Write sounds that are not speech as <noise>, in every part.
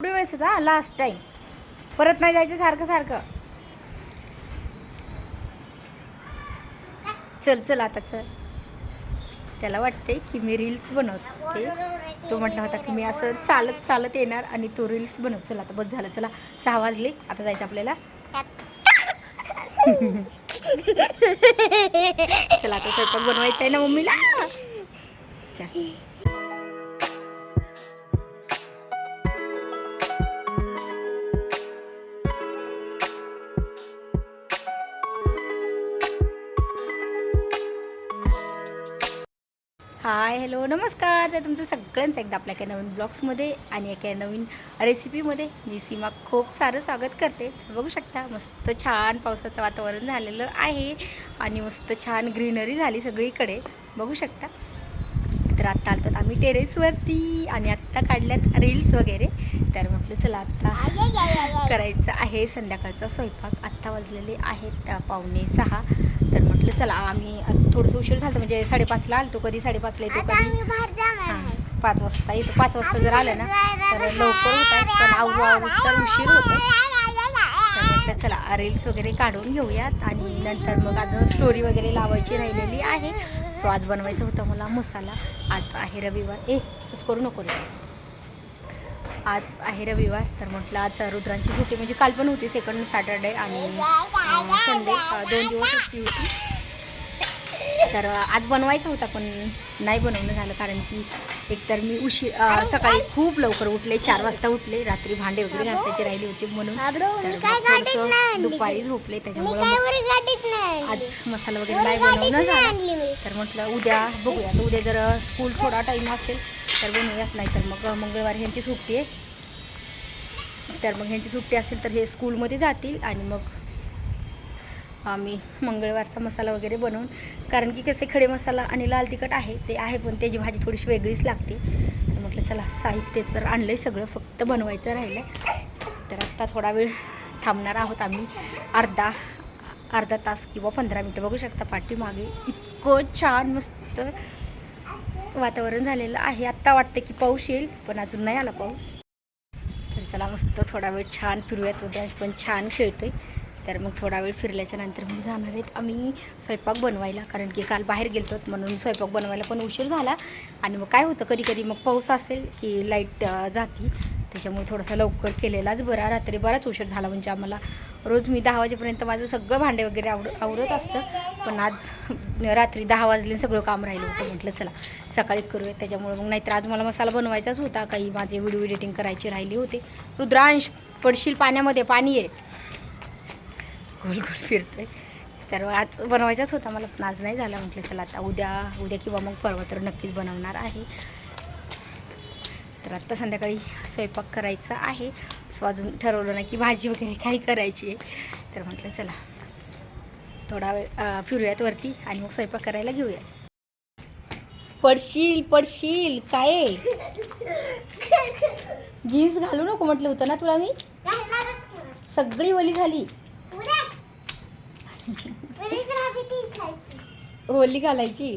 पुढे वेळेस हा लास्ट टाईम परत नाही जायचं सारखं सारखं. चल चल आता चल. त्याला वाटते की मी रील्स बनवते. तो म्हटला होता की मी असं चालत चालत येणार आणि तो रील्स बनव. चल आता बस झालं चला. सहा वाजले आता जायचं आपल्याला. <laughs> चला आता स्वयंपाक बनवायचा आहे ना मम्मीला. चल. हाय हॅलो नमस्कार. तर तुमचं सगळ्यांचं एकदा आपल्या एका नवीन ब्लॉग्समध्ये आणि एका नवीन रेसिपीमध्ये मी सीमा खूप सारं स्वागत करते. तर बघू शकता मस्त छान पावसाचं वातावरण झालेलं आहे आणि मस्त छान ग्रीनरी झाली सगळीकडे. बघू शकता. तर आत्ता आलतात आम्ही टेरेसवरती आणि आत्ता काढल्यात रील्स वगैरे. तर म्हटलं चला आत्ता करायचं आहे संध्याकाळचा स्वयंपाक. आत्ता वाजलेले आहेत पावणे सहा. तर म्हटलं चला आम्ही थोडंसं उशीर झालं म्हणजे साडेपाचला आलतो कधी? साडेपाचला येतो कधी? हां पाच वाजता येतो. पाच वाजता जर आलं ना तर लवकर होतात पण आवरू आवरू तर उशीर होतो. तर म्हटलं चला रील्स वगैरे काढून घेऊयात आणि नंतर मग अजून स्टोरी वगैरे लावायची राहिलेली आहे. सो आज बनवायचं होतं मला मसाला. आज आहे रविवार. ए तसं करू नको रे. आज आहे रविवार तर म्हटलं आज रुद्रांची सुट्टी म्हणजे काल पण होती सेकंड सॅटरडे आणि संडे दोन दिवस सुट्टी होती. तर आज बनवायचा होता पण नाही बनवणं झालं कारण की एकतर मी उशीर सकाळी खूप लवकर उठले चार वाजता उठले रात्री भांडे वगैरे घासायची राहिली होती म्हणून. दुपारी झोपले त्याच्यामुळं आज मसाला वगैरे नाही बनवणं झालं. तर म्हटलं उद्या बघूया उद्या जर स्कूल थोडा टाईम असेल तर बनवूयात नाही तर मग मंगळवारी ह्यांची सुट्टी आहे. तर मग ह्यांची सुट्टी असेल तर हे स्कूलमध्ये जातील आणि मग आम्ही मंगळवारचा मसाला वगैरे बनवून कारण की कसे खडे मसाला आणि लाल तिखट आहे ते आहे पण त्याची भाजी थोडीशी वेगळीच लागते. तर म्हटलं चला साहित्य तर आणलं आहे सगळं फक्त बनवायचं राहिलं तर आत्ता थोडा वेळ थांबणार आहोत आम्ही. अर्धा अर्धा तास किंवा पंधरा मिनटं बघू शकता पाठीमागे. इतकं छान मस्त वातावरण झालेलं आहे. आत्ता वाटतं की पाऊस येईल पण अजून नाही आला पाऊस. तर चला मस्त थोडा वेळ छान फिरूयात उद्या. पण छान खेळतोय. तर मग थोडा वेळ फिरल्याच्या नंतर मग जाणार आहेत. आम्ही स्वयंपाक बनवायला कारण की काल बाहेर गेलतो म्हणून स्वयंपाक बनवायला पण उशीर झाला. आणि मग काय होतं कधी कधी मग पाऊस असेल की लाइट जाती. त्याच्यामुळे थोडासा लवकर केलेलाच बरा रात्री बराच उशीर झाला. म्हणजे आम्हाला रोज मी दहा वाजेपर्यंत माझं सगळं भांडे वगैरे आवड आवरत असतं. पण आज रात्री दहा वाजले सगळं काम राहिलं होतं. म्हटलं चला सकाळी करूया. त्याच्यामुळे मग नाहीतर आज मला मसाला बनवायचाच होता. काही माझे व्हिडिओ एडिटिंग करायची राहिली होते. रुद्रांश पडशील पाण्यामध्ये. पाणी आहे. गोल गोल फिरतोय. तर आज बनवायचाच होता मला पण आज नाही झाला. म्हटलं चला आता उद्या उद्या किंवा मग परवा तर नक्कीच बनवणार आहे. तर आत्ता संध्याकाळी स्वयंपाक करायचा आहे. सो अजून ठरवलं नाही की भाजी वगैरे काही करायची आहे. तर म्हटलं चला थोडा वेळ फिरूयात वरती आणि मग स्वयंपाक करायला घेऊया. पडशील पडशील काय? जीन्स घालू नको म्हटलं होतं ना तुला मी? सगळी ओली झाली. होली घालायची.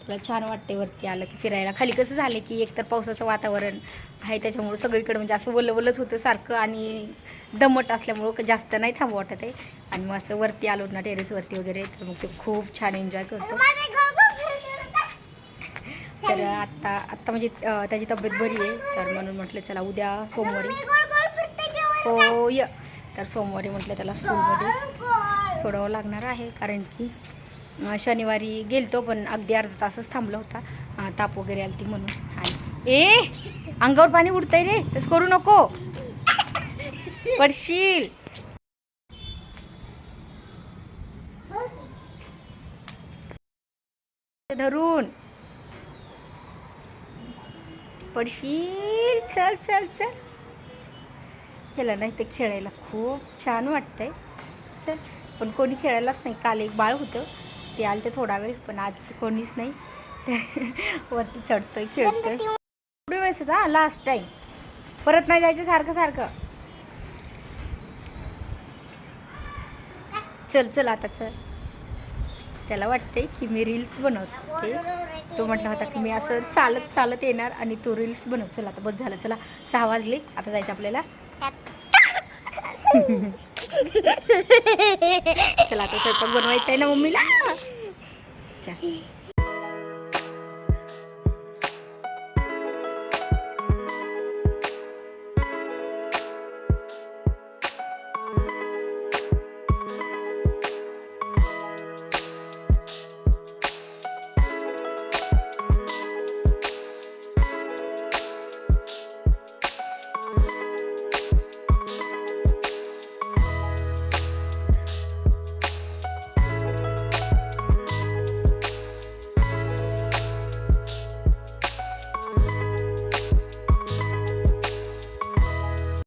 तुला छान वाटते वरती आलं की फिरायला. खाली कसं झालं की एकतर पावसाचं वातावरण आहे त्याच्यामुळं सगळीकडे म्हणजे असं वलवलंच होतं सारखं आणि दमट असल्यामुळं जास्त नाही थांबू वाटत आहे. आणि मग असं वरती आलो ना टेरेसवरती वगैरे तर मग ते खूप छान एन्जॉय करतो. तर आत्ता आत्ता म्हणजे त्याची तब्येत बरी आहे. तर म्हणून म्हटलं चला उद्या सोमवारी. हो य तर सोमवारी म्हटलं त्याला स्कूलमध्ये सोडावं लागणार आहे कारण की शनिवारी गेलतो पण अगदी अर्धा तासच थांबला होता. ताप वगैरे आली ती म्हणून. आणि ए अंगावर पाणी उडतंय रे तसं करू नको. पडशील. धरून. पडशील. चल चल चल. ह्याला नाही ते खेळायला. खूप छान वाटतंय. चल पण कोणी खेळायलाच नाही. काल एक बाळ होतं. ते आलं ते थोडा वेळ पण आज कोणीच नाही. तर <laughs> वरती चढतोय खेळतोय. एवढी वेळेस हा लास्ट टाईम परत नाही जायचं सारखं सारखं. चल चल आता चल. त्याला वाटते की मी रील्स बनवते. तो म्हटला होता की मी असं चालत चालत येणार आणि तो रील्स बनव. चला आता बस झालं चला. सहा वाजले. आता जायचं आपल्याला. चला आता स्वयंपाक बनवायचा आहे ना मम्मीला. चल.